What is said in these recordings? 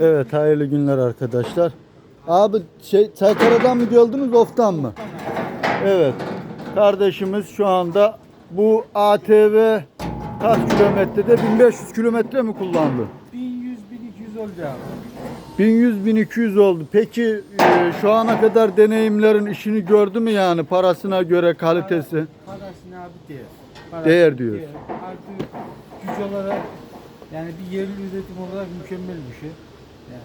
Evet hayırlı günler arkadaşlar. Abi şey Çaykara'dan mı geldiniz oftan mı? Evet. Kardeşimiz şu anda bu ATV kaç kilometrede? 1500 kilometre mi kullandı? 1100 1200 olacak. 1100-1200 oldu. Peki e, şu ana kadar deneyimlerin işini gördü mü yani parasına göre kalitesi? Parasını abi değer. Parası Değer diyoruz. Artı güç olarak yani bir yerli üretim olarak mükemmel bir şey. Yani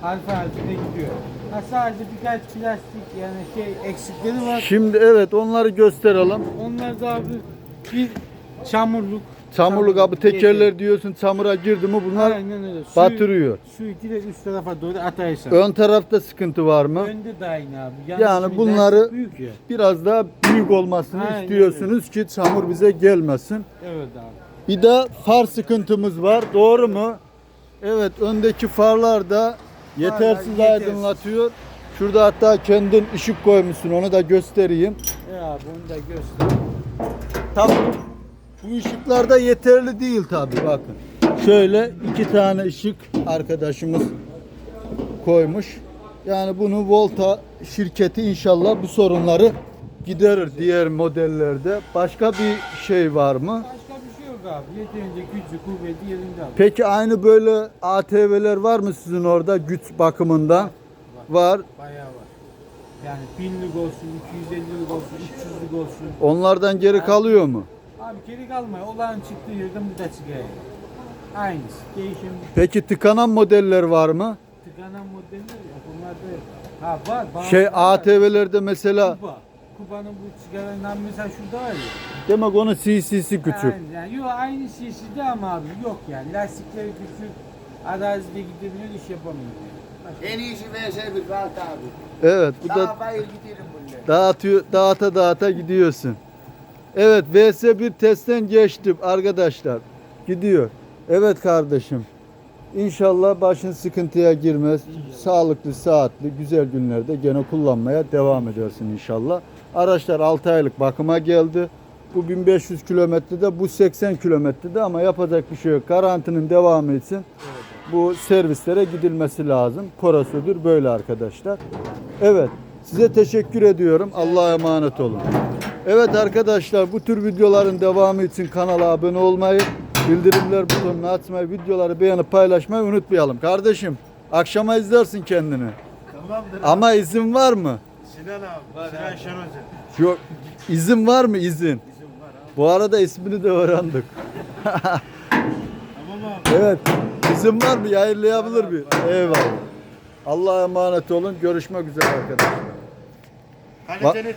harfi harfine gidiyor. Ha sadece birkaç plastik yani şey eksikleri var. Şimdi evet onları gösterelim. Onlar da abi bir çamurluk. Çamurluk abi tekerler diyorsun çamura girdi mi bunlar Aynen öyle. Suyu- batırıyor. Suyu direkt üst tarafa doğru ataysan. Ön tarafta sıkıntı var mı? Önde de aynı abi. Yani şimdi bunları- büyük ya. Biraz daha büyük olmasını Aynen istiyorsunuz ki çamur bize gelmesin. Evet abi. Bir de far sıkıntımız var. Doğru mu? Evet öndeki farlar da yetersiz yetersiz. aydınlatıyor. Şurada hatta kendin ışık koymuşsun onu da göstereyim. E abi onu da göster. Tabii bu ışıklar da yeterli değil tabii bakın. Şöyle iki tane ışık arkadaşımız koymuş. Yani bunu Volta şirketi inşallah bu sorunları giderir diğer modellerde. Başka bir şey var mı? Başka bir şey yok abi. Yeterince gücü, kuvveti yerinde abi. Peki aynı böyle ATV'ler var mı sizin orada güç bakımından? Var. Bayağı var. Yani binlik olsun, 250'lik olsun, 300'lük olsun. Onlardan geri kalıyor mu? Abi geri kalmıyor. Olağan çıktığı yerden bu da çıkıyor. Aynısı. Değişim Peki tıkanan modeller var mı? tıkanan modeller yok. Bunlar da yok. Ha var. bazı Şey var. ATV'lerde mesela Kuba. Kuba'nın bu sigaranın mesela şurada var ya. demek onun CC'si küçük. Aynen. Yani, yok aynı şişide ama abi yok yani. Lastikleri küçük. Arazide gidebilir iş yapamıyor. Başka- En iyisi VS1 rahat abi. Evet bu da Daha bayır giderim bununla. dağıtıyor, dağıta dağıta gidiyorsun. Evet VS1 testten geçtim arkadaşlar. Gidiyor. Evet kardeşim. İnşallah başın sıkıntıya girmez. Sağlıklı, saatli, güzel günlerde gene kullanmaya devam edersin inşallah. Araçlar 6 aylık bakıma geldi. Bu 1500 kilometrede, bu 80 kilometrede ama yapacak bir şey yok. Garantinin devamı için bu servislere gidilmesi lazım. Prosedür böyle arkadaşlar. Evet. Size teşekkür ediyorum. Allah'a emanet olun. Evet arkadaşlar bu tür videoların devamı için kanala abone olmayı, bildirimler butonunu açmayı, videoları beğenip paylaşmayı unutmayalım. Kardeşim akşama izlersin kendini. Tamamdır. Ama izin var mı? Sinan abi. Var Sinan Şen Hoca. Yok. İzin var mı izin? Bizim var abi. Bu arada ismini de öğrendik. Tamam abi. Evet. İzin var mı? Yayınlayabilir mi? Eyvallah. Allah'a emanet olun. Görüşmek üzere arkadaşlar. Kaliteli